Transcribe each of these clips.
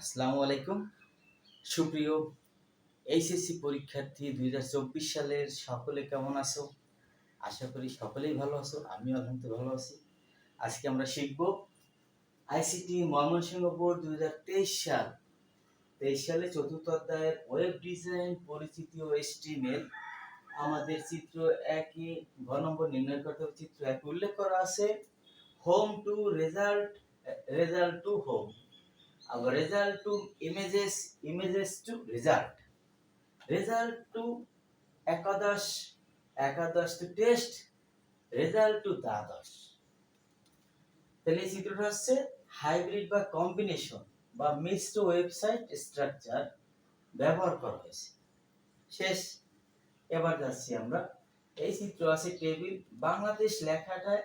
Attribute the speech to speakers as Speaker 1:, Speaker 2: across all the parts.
Speaker 1: আসসালামু আলাইকুম। সুপ্রিয় এইচএসসি পরীক্ষার্থী দুই হাজার চব্বিশ সালের সকলে কেমন আছো? আশা করি সকলেই ভালো আছো, আমিও আলহামদুলিল্লাহ ভালো আছি। আজকে আমরা শিখব আইসিটি ময়মনসিংহ বোর্ড দুই হাজার তেইশ সাল। তেইশ সালে চতুর্থ অধ্যায়ের ওয়েব ডিজাইন, পরিচিতি ও এস্টিমেল আমাদের চিত্র একই ঘ নম্বর নির্ণয় করতে চিত্র এক উল্লেখ করা আছে, home to result result to home. Result to images images to result. Result to একাদশ একাদশ to test, result to দ্বাদশ। তাহলে এই চিত্রটা হচ্ছে হাইব্রিড বা কম্বিনেশন বা মিক্সড ওয়েবসাইট স্ট্রাকচার ব্যবহার করা হয়েছে। শেষ। এবার যাচ্ছি আমরা। এই চিত্র আছে টেবিল বাংলাদেশ লেখাটায়।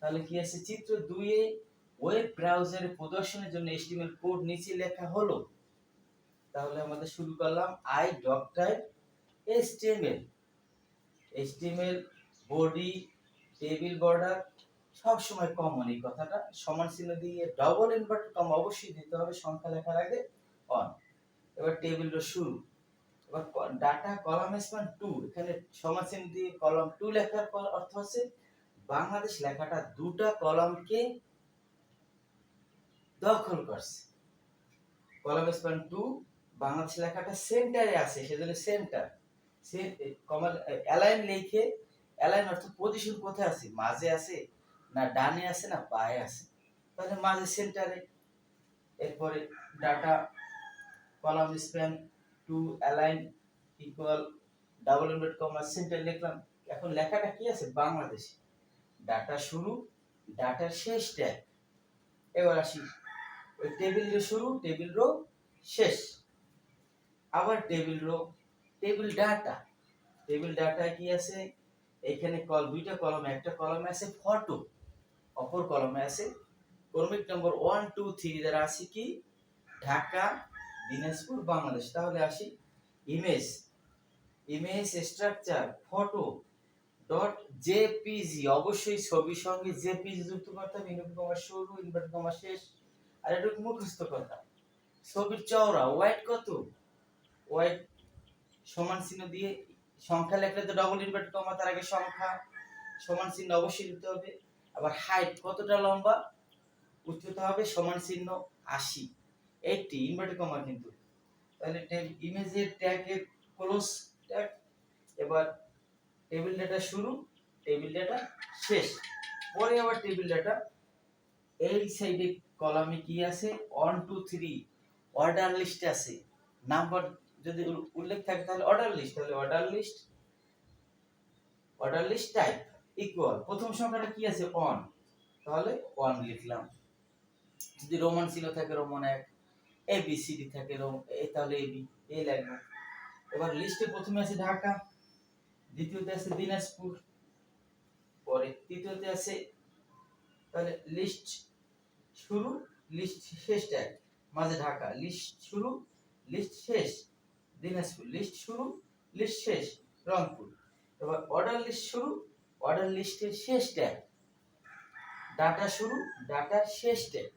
Speaker 1: তাহলে কি আছে? চিত্র দুইয়ে ওয়েব ব্রাউজারে প্রদর্শনের জন্য HTML কোড নিচে লেখা হলো। তাহলে আমাদের শুরু করলাম I doctype HTML HTML body table border সব সময় কমন এই কথাটা। সমান চিহ্ন দিয়ে ডবল ইনভার্ট কম অবশ্যই দিতে হবে, সংখ্যা লেখার আগে অন এবার টেবিলটা শুরু। এবার ডাটা কলাম স্প্যান টু এখানে সমান চিহ্ন দিয়ে কলাম টু লেখার অর্থ হচ্ছে বাংলাদেশ লেখাটা দুটা কলামকে দখল করছে। কলাম স্প্যান টু বাংলাদেশ লেখাটা সেন্টারে আছে, সেজন্য সেন্টার। কমাল অ্যালাইন লিখে, অ্যালাইন অর্থ পজিশন কোথায় আছে? মাঝে আছে না ডানে আছে না পায়ে আছে? তাহলে মাঝে সেন্টারে। এরপরে data, column span two align equal double invert comma centre লিখলাম। এখন লেখাটা কি আছে? বাংলাদেশে। ডাটা শুরু, ডাটার শেষ ট্যাগ। এবার আসি ওই টেবিল রো শুরু, টেবিল রো শেষ। আবার table row, table data. Table data কি আছে? এখানে কল, দুইটা কলমে, একটা কলমে আছে ফটো, অপর কলমে আছে ক্রমিক নম্বর ওয়ান, টু, থ্রি। দ্বারা আছে কি? ঢাকা, দিনাজপুর, বাংলাদেশ। তাহলে আসি। Image image structure, photo, dot JPG. অবশ্যই ছবির সঙ্গে জেপিজি যুক্ত করতে হবে। ইনভার্ট কমা শুরু ইনভার্ট কমা শেষ। আর এটা মুখস্থ কথা। ছবির চওড়া হোয়াইট কত? হোয়াইট সমান চিহ্ন দিয়ে সংখ্যা লেখলে তো ডবল ইনভার্ট কমা তার আগে সংখ্যা সমান চিহ্ন অবশ্যই দিতে হবে। আবার হাইট কতটা লম্বা? উচ্চতা হবে সমান চিহ্ন আশি। এইটি ইনভার্ট কমা কিন্তু। তাহলে ইমেজের ট্যাগের ক্লোজ ট্যাগ এবার টেবিল ডেটা শুরু টেবিল ডেটা শেষ। পরে আবার টেবিল ডাটা এই সাইডে কলামে কি আছে? One two three order list আছে। নাম্বার যদি উল্লেখ থাকে তাহলে অর্ডার লিস্ট তাহলে order list order list type equal প্রথম সংখ্যাটা কি আছে? অন তাহলে ওয়ান লিখলাম। যদি রোমান ছিল থাকে রোমান এক এ বি সি ডি থাকে রোম এ তাহলে এ বি এ লাগবে এবার লিস্টে প্রথমে আছে ঢাকা, দ্বিতীয়তে আছে দিনাজপুর, পরে তৃতীয়তে আছে, তাহলে লিস্ট শুরু, লিস্ট শেষ ট্যাগ, মাঝে ঢাকা, লিস্ট শুরু, লিস্ট শেষ, দিনাজপুর, লিস্ট শুরু, লিস্ট শেষ, রংপুর। এবার অর্ডার লিস্ট শুরু অর্ডার লিস্টের শেষ ট্যাগ। ডাটা শুরু ডাটার শেষ ট্যাগ।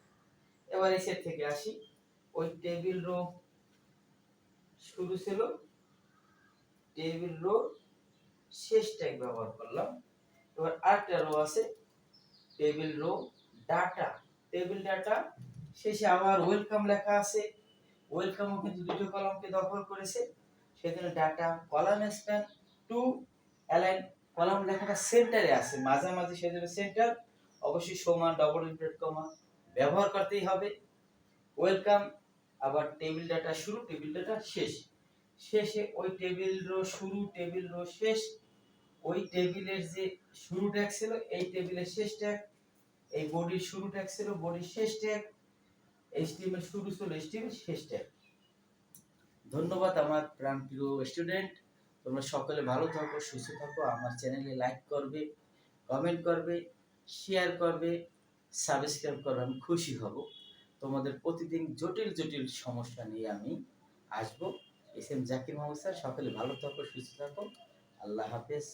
Speaker 1: এবার এসের থেকে আসি। ওই টেবিল রো শুরু ছিল। টেবিল রো শেষ ট্যাগ ব্যবহার করলাম। এবার আরেকটা রো আছে। Table row data table data শেষে আবার ওয়েলকাম লেখা আছে। ওয়েলকামও কিন্তু দুটো কলামকে দখল করেছে। সেখানে data column span two align column লেখাটা সেন্টারে আছে। মাঝামাঝি সেজন্য সেন্টার অবশ্যই সমান ডবল ইনভার্ট কমা ব্যবহার করতেই হবে। ওয়েলকাম আবার টেবিল ডাটা শুরু টেবিল ডাটা শেষ। শেষে ওই টেবিল রো শুরু টেবিল রো শেষ। ওই টেবিলের যে শুরু ট্যাগ ছিল, এই টেবিলের শেষ ট্যাগ এই বডির শুরু ট্যাগ ছিল বডির শেষ ট্যাগ এইচটিএমএল শুরু ছিল এইচটিএমএল শেষ ট্যাগ। ধন্যবাদ আমার প্রাণ প্রিয় স্টুডেন্ট। তোমরা সকলে ভালো থাকো, সুস্থ থাকো, আমার চ্যানেলে লাইক করবে, কমেন্ট করবে, শেয়ার করবে, সাবস্ক্রাইব করবে, আমি খুশি হব। তোমাদের প্রতিদিন জটিল জটিল সমস্যা নিয়ে আমি আসব। S M Zakir Mohammad sir, সকলে ভালো থাকো, সুস্থ থাকো। আল্লাহ হাফেজ।